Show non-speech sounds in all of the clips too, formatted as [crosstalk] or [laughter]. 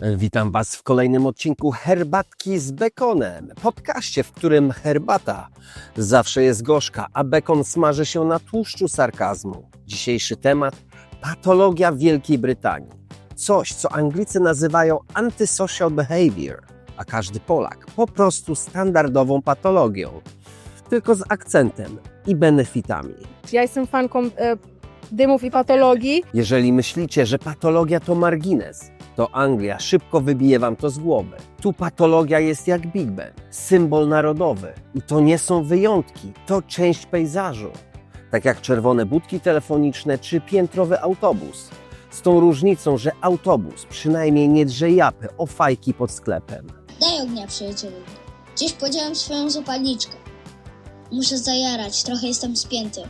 Witam Was w kolejnym odcinku Herbatki z bekonem. Podcaście, w którym herbata zawsze jest gorzka, a bekon smaży się na tłuszczu sarkazmu. Dzisiejszy temat patologia Wielkiej Brytanii. Coś, co Anglicy nazywają antisocial behavior, a każdy Polak po prostu standardową patologią. Tylko z akcentem i benefitami. Ja jestem fanką e, dymów i patologii. Jeżeli myślicie, że patologia to margines, to Anglia szybko wybije wam to z głowy. Tu patologia jest jak Big Ben, symbol narodowy. I to nie są wyjątki, to część pejzażu. Tak jak czerwone budki telefoniczne czy piętrowy autobus. Z tą różnicą, że autobus przynajmniej nie drze japy o fajki pod sklepem. Daj ognia, przyjacielu. Gdzieś podziałem swoją zapalniczkę. Muszę zajarać, trochę jestem spięty.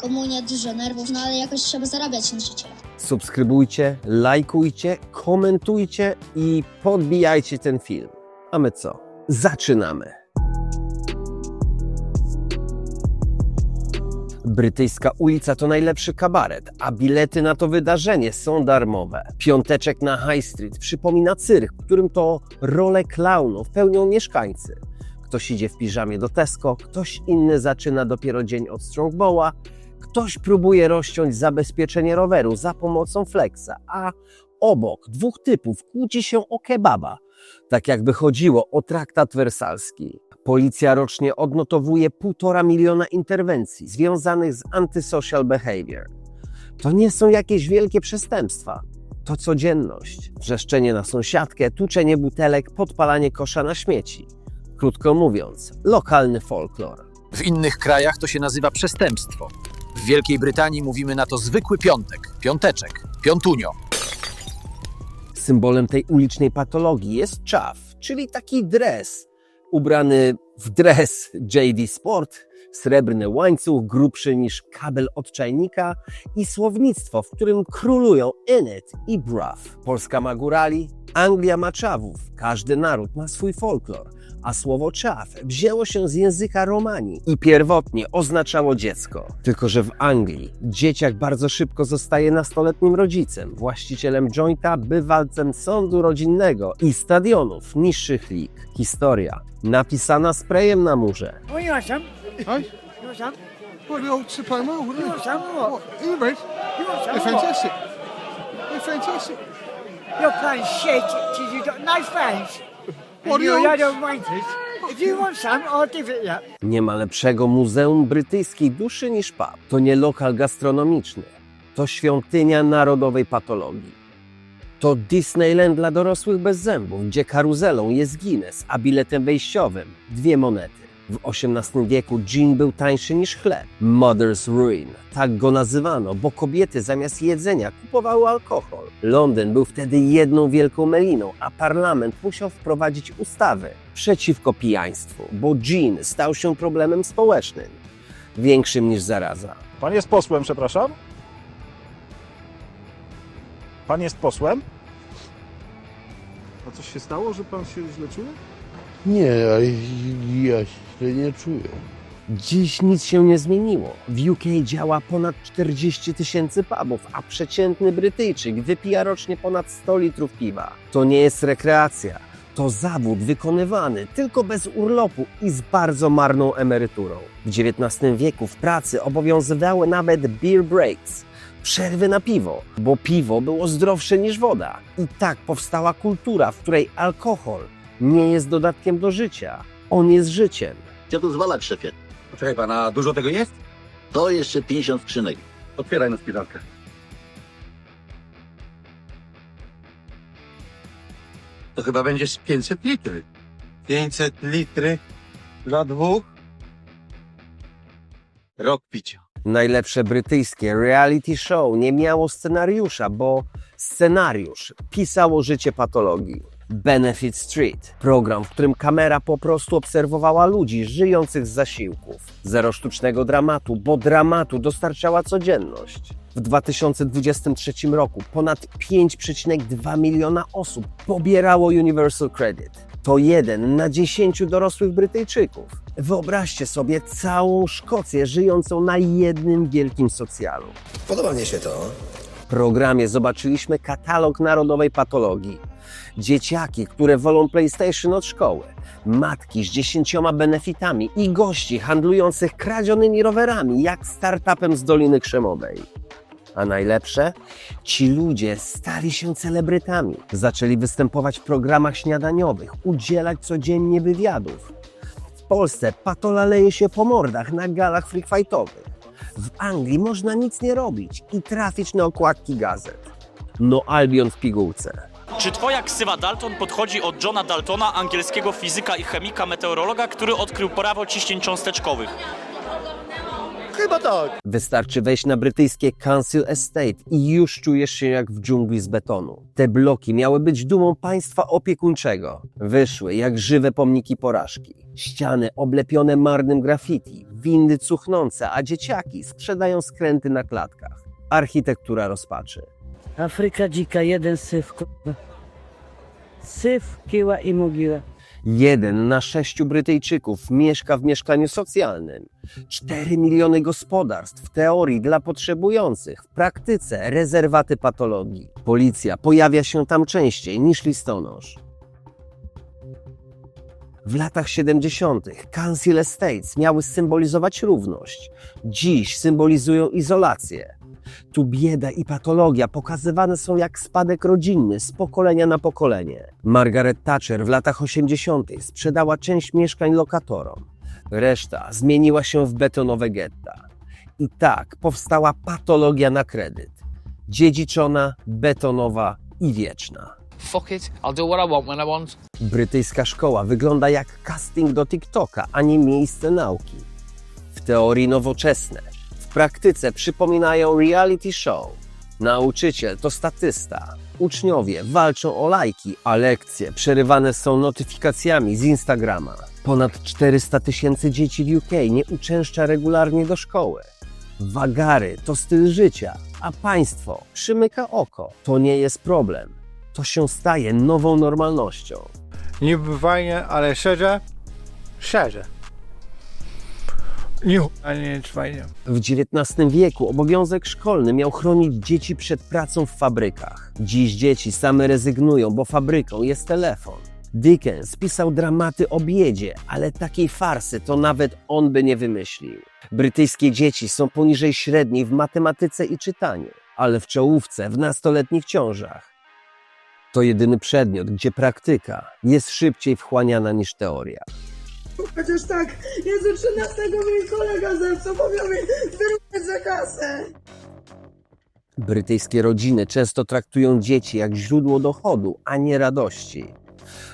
Komunia dużo nerwów, no ale jakoś trzeba zarabiać na życie. Subskrybujcie, lajkujcie, komentujcie i podbijajcie ten film. A my co? Zaczynamy! Brytyjska ulica to najlepszy kabaret, a bilety na to wydarzenie są darmowe. Piąteczek na High Street przypomina cyrk, w którym to role klaunów pełnią mieszkańcy. Ktoś idzie w piżamie do Tesco, ktoś inny zaczyna dopiero dzień od Strongbowa, Ktoś próbuje rozciąć zabezpieczenie roweru za pomocą flexa, a obok dwóch typów kłóci się o kebaba, tak jakby chodziło o traktat wersalski. Policja rocznie odnotowuje półtora miliona interwencji związanych z antisocial behavior. To nie są jakieś wielkie przestępstwa. To codzienność. Wrzeszczenie na sąsiadkę, tuczenie butelek, podpalanie kosza na śmieci. Krótko mówiąc, lokalny folklor. W innych krajach to się nazywa przestępstwo. W Wielkiej Brytanii mówimy na to zwykły piątek, piąteczek, piątunio. Symbolem tej ulicznej patologii jest czaw, czyli taki dres. Ubrany w dres JD Sport, srebrny łańcuch grubszy niż kabel od czajnika i słownictwo, w którym królują init i bruv. Polska ma górali, Anglia ma czawów. Każdy naród ma swój folklor, a słowo czaw wzięło się z języka Romanii i pierwotnie oznaczało dziecko. Tylko, że w Anglii dzieciak bardzo szybko zostaje nastoletnim rodzicem, właścicielem jointa, bywalcem sądu rodzinnego i stadionów niższych lig. Historia napisana sprayem na murze. Want some? Hey? You want some? What the old Supremo? Some or what? You some They're fantastic. They're fantastic. You're playing shit because you've got no friends. What and are you're you- a load of wankers. If you want some, I'll give it you. Nie ma lepszego muzeum brytyjskiej duszy niż pub. To nie lokal gastronomiczny. To świątynia narodowej patologii. To Disneyland dla dorosłych bez zębów, gdzie karuzelą jest Guinness, a biletem wejściowym dwie monety. W XVIII wieku gin był tańszy niż chleb. Mother's Ruin. Tak go nazywano, bo kobiety zamiast jedzenia kupowały alkohol. Londyn był wtedy jedną wielką meliną, a parlament musiał wprowadzić ustawy przeciwko pijaństwu, bo gin stał się problemem społecznym, większym niż zaraza. Pan jest posłem, przepraszam? Pan jest posłem? A coś się stało, że pan się źle czuje? Nie, ja, ja nie czuję. Dziś nic się nie zmieniło. W UK działa ponad 40 tysięcy pubów, a przeciętny Brytyjczyk wypija rocznie ponad 100 litrów piwa. To nie jest rekreacja. To zawód wykonywany tylko bez urlopu i z bardzo marną emeryturą. W XIX wieku w pracy obowiązywały nawet beer breaks, przerwy na piwo, bo piwo było zdrowsze niż woda. I tak powstała kultura, w której alkohol nie jest dodatkiem do życia, on jest życiem. Chcę to zwalać, szefie. Poczekaj pana, dużo tego jest? To jeszcze 50 skrzynek. Otwieraj na spiralkę. To chyba będzie z 500 litry. 500 litry dla dwóch. Rok picia. Najlepsze brytyjskie reality show nie miało scenariusza, bo scenariusz pisało życie patologii. Benefit Street, program, w którym kamera po prostu obserwowała ludzi żyjących z zasiłków. Zero sztucznego dramatu, bo dramatu dostarczała codzienność. W 2023 roku ponad 5,2 miliona osób pobierało Universal Credit. To jeden na 10 dorosłych Brytyjczyków. Wyobraźcie sobie całą Szkocję żyjącą na jednym wielkim socjalu. Podoba mnie się to. W programie zobaczyliśmy katalog narodowej patologii. Dzieciaki, które wolą PlayStation od szkoły, matki z dziesięcioma benefitami i gości handlujących kradzionymi rowerami, jak startupem z Doliny Krzemowej. A najlepsze? Ci ludzie stali się celebrytami. Zaczęli występować w programach śniadaniowych, udzielać codziennie wywiadów. W Polsce patola leje się po mordach na galach freakfightowych. W Anglii można nic nie robić i trafić na okładki gazet. No Albion w pigułce. Czy twoja ksywa Dalton podchodzi od Johna Daltona, angielskiego fizyka i chemika meteorologa, który odkrył prawo ciśnień cząsteczkowych? Chyba tak. Wystarczy wejść na brytyjskie Council Estate i już czujesz się jak w dżungli z betonu. Te bloki miały być dumą państwa opiekuńczego. Wyszły jak żywe pomniki porażki. Ściany oblepione marnym graffiti, windy cuchnące, a dzieciaki sprzedają skręty na klatkach. Architektura rozpaczy. Afryka dzika, jeden syf. Syf, kiła i mogiła. Jeden na sześciu Brytyjczyków mieszka w mieszkaniu socjalnym. Cztery miliony gospodarstw w teorii dla potrzebujących, w praktyce rezerwaty patologii. Policja pojawia się tam częściej niż listonosz. W latach 70. Council Estates miały symbolizować równość. Dziś symbolizują izolację. Tu bieda i patologia pokazywane są jak spadek rodzinny z pokolenia na pokolenie. Margaret Thatcher w latach 80. sprzedała część mieszkań lokatorom. Reszta zmieniła się w betonowe getta. I tak powstała patologia na kredyt. Dziedziczona, betonowa i wieczna. Fuck it, I'll do what I want when I want. Brytyjska szkoła wygląda jak casting do TikToka, a nie miejsce nauki. W teorii nowoczesne, praktyce przypominają reality show. Nauczyciel to statysta. Uczniowie walczą o lajki, a lekcje przerywane są notyfikacjami z Instagrama. Ponad 400 tysięcy dzieci w UK nie uczęszcza regularnie do szkoły. Wagary to styl życia, a państwo przymyka oko. To nie jest problem. To się staje nową normalnością. Niby fajnie, ale szczerze, szczerze. Nie, a nie fajnie. W XIX wieku obowiązek szkolny miał chronić dzieci przed pracą w fabrykach. Dziś dzieci same rezygnują, bo fabryką jest telefon. Dickens pisał dramaty o biedzie, ale takiej farsy to nawet on by nie wymyślił. Brytyjskie dzieci są poniżej średniej w matematyce i czytaniu, ale w czołówce w nastoletnich ciążach. To jedyny przedmiot, gdzie praktyka jest szybciej wchłaniana niż teoria. Chociaż tak, Jezu, 13 mój kolega zepsuł, bo miał mi wyrównać za kasę. Brytyjskie rodziny często traktują dzieci jak źródło dochodu, a nie radości.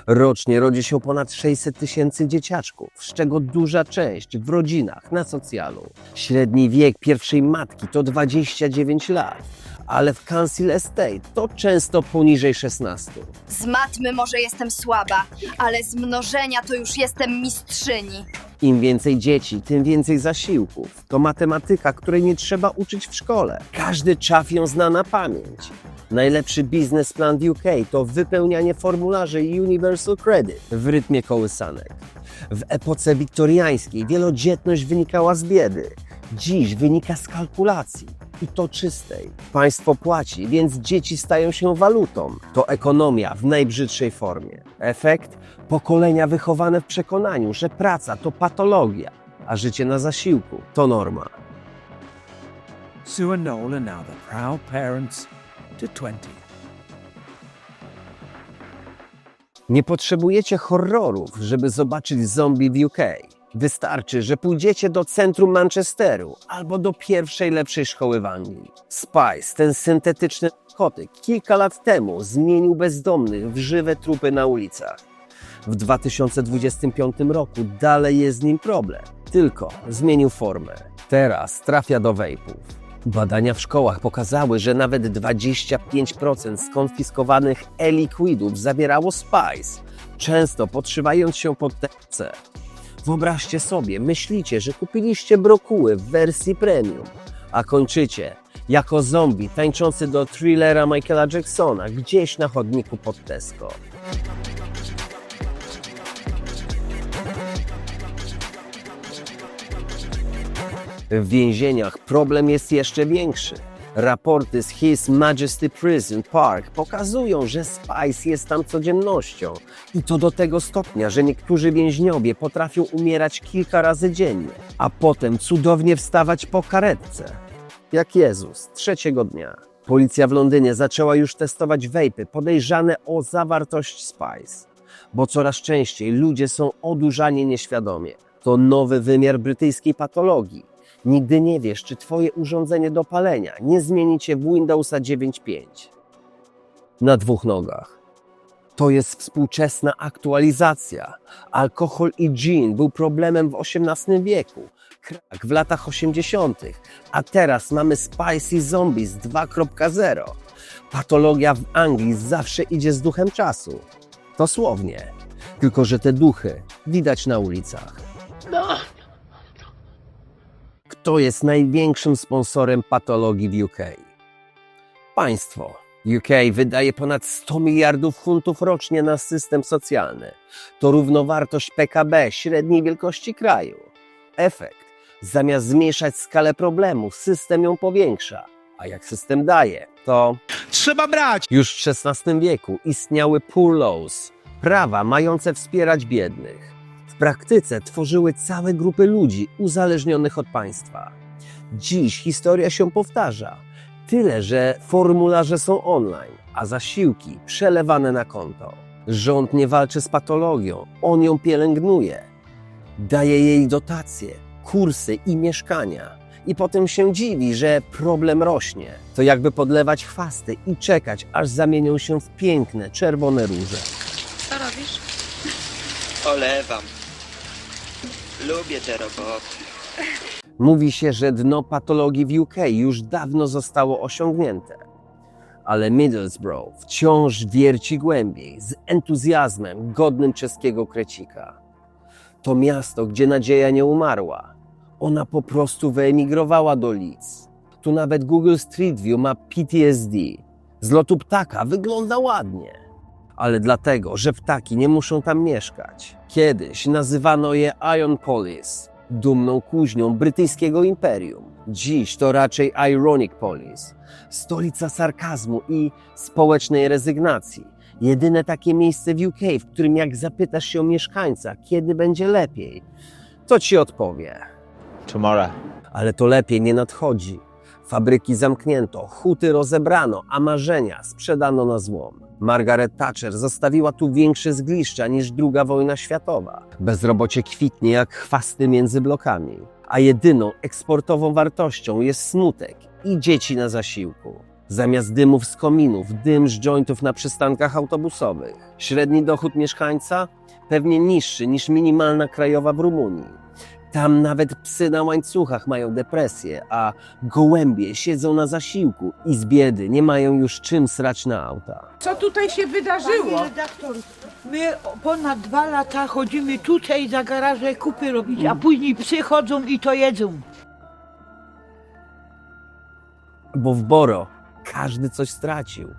Rocznie rodzi się ponad 600 tysięcy dzieciaczków, z czego duża część w rodzinach na socjalu. Średni wiek pierwszej matki to 29 lat, ale w Council Estate to często poniżej 16. Z matmy może jestem słaba, ale z mnożenia to już jestem mistrzyni. Im więcej dzieci, tym więcej zasiłków. To matematyka, której nie trzeba uczyć w szkole. Każdy czaf ją zna na pamięć. Najlepszy biznesplan w UK to wypełnianie formularzy Universal Credit w rytmie kołysanek. W epoce wiktoriańskiej wielodzietność wynikała z biedy. Dziś wynika z kalkulacji i to czystej. Państwo płaci, więc dzieci stają się walutą. To ekonomia w najbrzydszej formie. Efekt? Pokolenia wychowane w przekonaniu, że praca to patologia, a życie na zasiłku to norma. Sue and Noel are now the proud parents to 20. Nie potrzebujecie horrorów, żeby zobaczyć zombie w UK. Wystarczy, że pójdziecie do centrum Manchesteru albo do pierwszej lepszej szkoły w Anglii. Spice, ten syntetyczny narkotyk, kilka lat temu zmienił bezdomnych w żywe trupy na ulicach. W 2025 roku dalej jest z nim problem, tylko zmienił formę. Teraz trafia do wejpów. Badania w szkołach pokazały, że nawet 25% skonfiskowanych e-liquidów zawierało spice, często podszywając się pod THC. Wyobraźcie sobie, myślicie, że kupiliście brokuły w wersji premium, a kończycie jako zombie tańczący do thrillera Michaela Jacksona gdzieś na chodniku pod Tesco. W więzieniach problem jest jeszcze większy. Raporty z His Majesty Prison Park pokazują, że Spice jest tam codziennością. I to do tego stopnia, że niektórzy więźniowie potrafią umierać kilka razy dziennie, a potem cudownie wstawać po karetce. Jak Jezus, trzeciego dnia. Policja w Londynie zaczęła już testować wejpy podejrzane o zawartość Spice, bo coraz częściej ludzie są odurzani nieświadomie. To nowy wymiar brytyjskiej patologii. Nigdy nie wiesz, czy Twoje urządzenie do palenia nie zmieni Cię w Windowsa 9.5. Na dwóch nogach. To jest współczesna aktualizacja. Alkohol i gin był problemem w XVIII wieku, krak w latach 80., a teraz mamy Spicy Zombies 2.0. Patologia w Anglii zawsze idzie z duchem czasu. Dosłownie. Tylko, że te duchy widać na ulicach. Kto jest największym sponsorem patologii w UK? Państwo. UK wydaje ponad 100 miliardów funtów rocznie na system socjalny. To równowartość PKB średniej wielkości kraju. Efekt. Zamiast zmniejszać skalę problemu, system ją powiększa. A jak system daje, to Trzeba brać! już w XVI wieku istniały poor laws, prawa mające wspierać biednych. W praktyce tworzyły całe grupy ludzi uzależnionych od państwa. Dziś historia się powtarza, tyle że formularze są online, a zasiłki przelewane na konto. Rząd nie walczy z patologią, on ją pielęgnuje. Daje jej dotacje, kursy i mieszkania. I potem się dziwi, że problem rośnie. To jakby podlewać chwasty i czekać, aż zamienią się w piękne, czerwone róże. Co robisz? Olewam. Lubię te roboty. Mówi się, że dno patologii w UK już dawno zostało osiągnięte. Ale Middlesbrough wciąż wierci głębiej, z entuzjazmem godnym czeskiego krecika. To miasto, gdzie nadzieja nie umarła. Ona po prostu wyemigrowała do Leeds. Tu nawet Google Street View ma PTSD. Z lotu ptaka wygląda ładnie. Ale dlatego, że ptaki nie muszą tam mieszkać. Kiedyś nazywano je Iron Police, dumną kuźnią brytyjskiego imperium. Dziś to raczej Ironic Police, stolica sarkazmu i społecznej rezygnacji. Jedyne takie miejsce w UK, w którym jak zapytasz się o mieszkańca, kiedy będzie lepiej, to ci odpowie. Tomorrow. Ale to lepiej nie nadchodzi. Fabryki zamknięto, huty rozebrano, a marzenia sprzedano na złom. Margaret Thatcher zostawiła tu większe zgliszcza niż II wojna światowa. Bezrobocie kwitnie jak chwasty między blokami, a jedyną eksportową wartością jest smutek i dzieci na zasiłku. Zamiast dymów z kominów, dym z jointów na przystankach autobusowych. Średni dochód mieszkańca pewnie niższy niż minimalna krajowa w Rumunii. Tam nawet psy na łańcuchach mają depresję, a gołębie siedzą na zasiłku i z biedy nie mają już czym srać na auta. Co tutaj się wydarzyło? Panie redaktor, my ponad dwa lata chodzimy tutaj za garaże kupy robić, a później psy chodzą i to jedzą. Bo w Boro każdy coś stracił.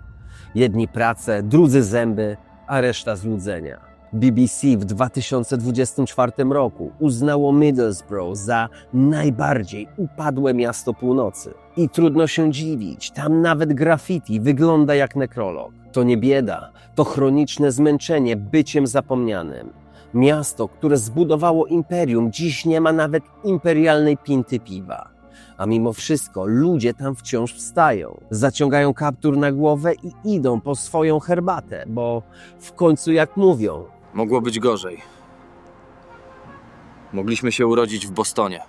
Jedni pracę, drudzy zęby, a reszta złudzenia. BBC w 2024 roku uznało Middlesbrough za najbardziej upadłe miasto północy. I trudno się dziwić, tam nawet graffiti wygląda jak nekrolog. To nie bieda, to chroniczne zmęczenie byciem zapomnianym. Miasto, które zbudowało imperium, dziś nie ma nawet imperialnej pinty piwa. A mimo wszystko ludzie tam wciąż wstają, zaciągają kaptur na głowę i idą po swoją herbatę, bo w końcu jak mówią, Mogło być gorzej. Mogliśmy się urodzić w Bostonie.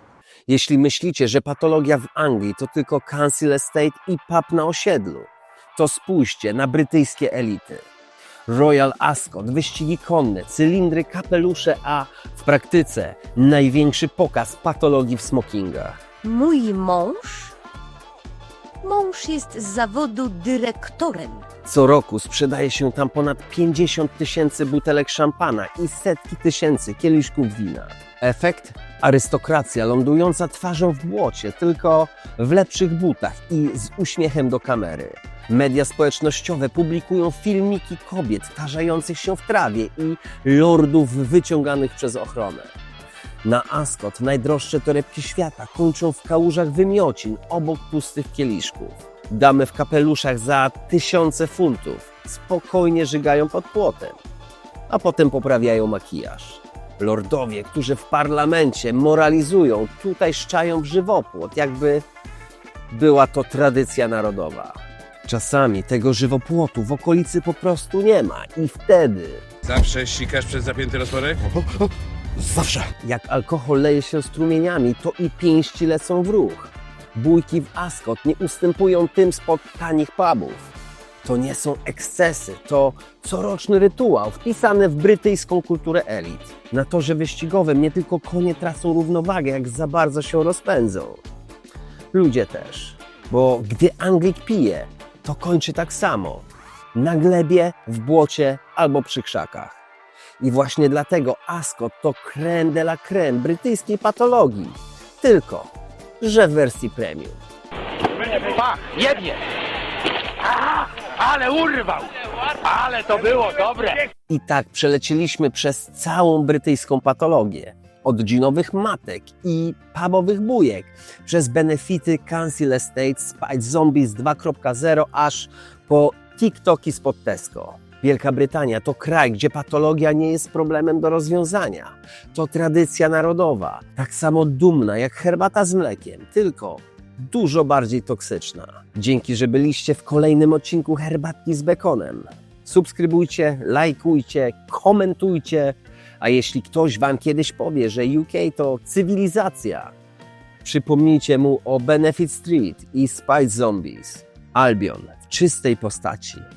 Jeśli myślicie, że patologia w Anglii to tylko Council Estate i pub na osiedlu, to spójrzcie na brytyjskie elity. Royal Ascot, wyścigi konne, cylindry, kapelusze, a w praktyce największy pokaz patologii w smokingach. Mój mąż? Mąż jest z zawodu dyrektorem. Co roku sprzedaje się tam ponad 50 tysięcy butelek szampana i setki tysięcy kieliszków wina. Efekt? Arystokracja lądująca twarzą w błocie, tylko w lepszych butach i z uśmiechem do kamery. Media społecznościowe publikują filmiki kobiet tarzających się w trawie i lordów wyciąganych przez ochronę. Na Ascot najdroższe torebki świata kończą w kałużach wymiocin obok pustych kieliszków. Damy w kapeluszach za tysiące funtów spokojnie żygają pod płotem, a potem poprawiają makijaż. Lordowie, którzy w parlamencie moralizują, tutaj szczają w żywopłot, jakby była to tradycja narodowa. Czasami tego żywopłotu w okolicy po prostu nie ma i wtedy Zawsze sikasz przez zapięty rozporek? [laughs] Zawsze. Jak alkohol leje się strumieniami, to i pięści lecą w ruch. Bójki w Ascot nie ustępują tym spod tanich pubów. To nie są ekscesy, to coroczny rytuał wpisany w brytyjską kulturę elit. Na torze wyścigowym nie tylko konie tracą równowagę, jak za bardzo się rozpędzą. Ludzie też, bo gdy Anglik pije, to kończy tak samo. Na glebie, w błocie albo przy krzakach. I właśnie dlatego Ascot to creme de la creme brytyjskiej patologii. Tylko, że w wersji premium. Pach, jednie! Ale urwał! Ale to było dobre! I tak przelecieliśmy przez całą brytyjską patologię. Od dzinowych matek i pubowych bujek, przez benefity Council Estate, Spice Zombies 2.0, aż po TikToki spod Tesco. Wielka Brytania to kraj, gdzie patologia nie jest problemem do rozwiązania. To tradycja narodowa, tak samo dumna jak herbata z mlekiem, tylko dużo bardziej toksyczna. Dzięki, że byliście w kolejnym odcinku Herbatki z Bekonem. Subskrybujcie, lajkujcie, komentujcie, a jeśli ktoś Wam kiedyś powie, że UK to cywilizacja, przypomnijcie mu o Benefit Street i Spice Zombies. Albion w czystej postaci.